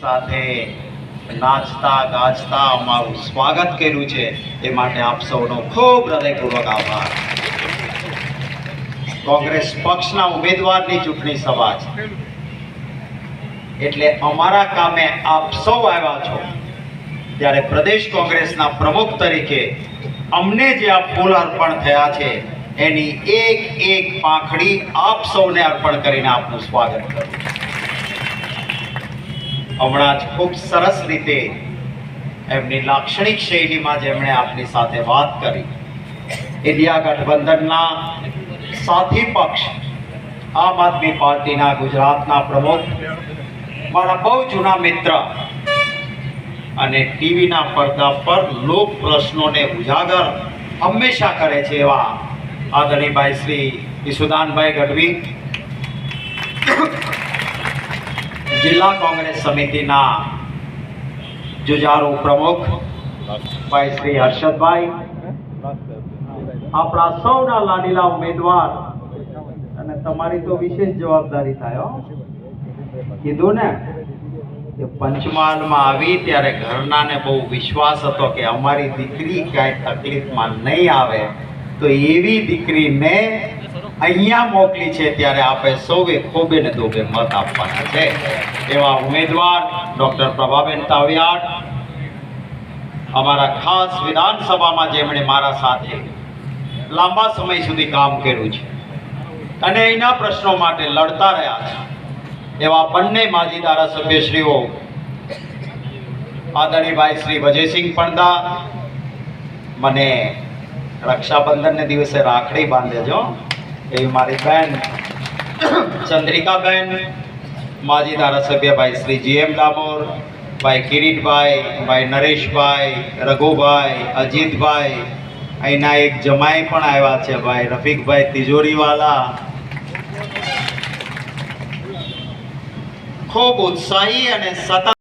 સાથે નાચતા, ગાજતા અમારું સ્વાગત કર્યું છે. એ માટે આપ સૌનો ખૂબ હૃદયપૂર્વક આભાર. કોંગ્રેસ પક્ષના ઉમેદવારની ચૂંટણી સભા છે. એટલે અમારા કામે આપ સૌ આવ્યા છો. ત્યારે પ્રદેશ કોંગ્રેસના પ્રમુખ તરીકે અમને જે આ ફૂલ અર્પણ થયા છે, એની એક એક પાંખડી આપ સૌને અર્પણ કરીને આપનું સ્વાગત કરું છું. હમણાં જ ખૂબ સરસ રીતે એમની લાક્ષણિક શૈલીમાં જેમણે આપની સાથે વાત કરી. ઇન્ડિયા ગઠબંધનના સાથી પક્ષ, આમ આદમી પાર્ટીના ગુજરાતના પ્રમુખ, મારા બહુ જૂના મિત્ર અને ટીવીના પડદા પર લોક પ્રશ્નોને ઉજાગર હંમેશા કરે છે એવા આદરણીભાઈ શ્રી ઈસુદાનભાઈ ગઢવી. જિલ્લા કોંગ્રેસ સમિતિના જુજારો પ્રમુખ ભાઈ શ્રી હર્ષદભાઈ, આપણા સૌના લાડીલા ઉમેદવાર અને તમારી તો વિશેષ જવાબદારી થાય. કીધું ને કે પંચમહાલમાં આવી ત્યારે ઘરનાને બહુ વિશ્વાસ હતો કે અમારી દીકરી ક્યાંય તકલીફમાં નહીં આવે તો એવી દીકરીને અહીંયા મોકલી છે ત્યારે આપણે સૌએ ખોબે ને દોબે મત આપવાના છે. એવા ઉમેદવાર ડૉક્ટર પ્રભાબેન તાવિયાડ અમારા ખાસ વિધાનસભામાં જેમણે મારા સાથે લાંબા સમય સુધી કામ કર્યું છે અને એના પ્રશ્નો માટે લડતા રહ્યા છે. એવા બંને માજી ધારાસભ્યશ્રીઓ આદરણીભાઈ શ્રી વજયસિંહ પંડા મને રક્ષાબંધનને દિવસે રાખડી બાંધેજો એવી મારી બેન, ચંદ્રિકાબેન, માજી ધારાસભ્ય ભાઈ શ્રી જીએમ ડામોર, ભાઈ કિરીટભાઈ, ભાઈ નરેશભાઈ, રઘુભાઈ, અજીતભાઈ, અહીંના એક જમાઈ પણ આવ્યા છે ભાઈ, રફીકભાઈ તિજોરીવાલા. ખૂબ ઉત્સાહી અને સતત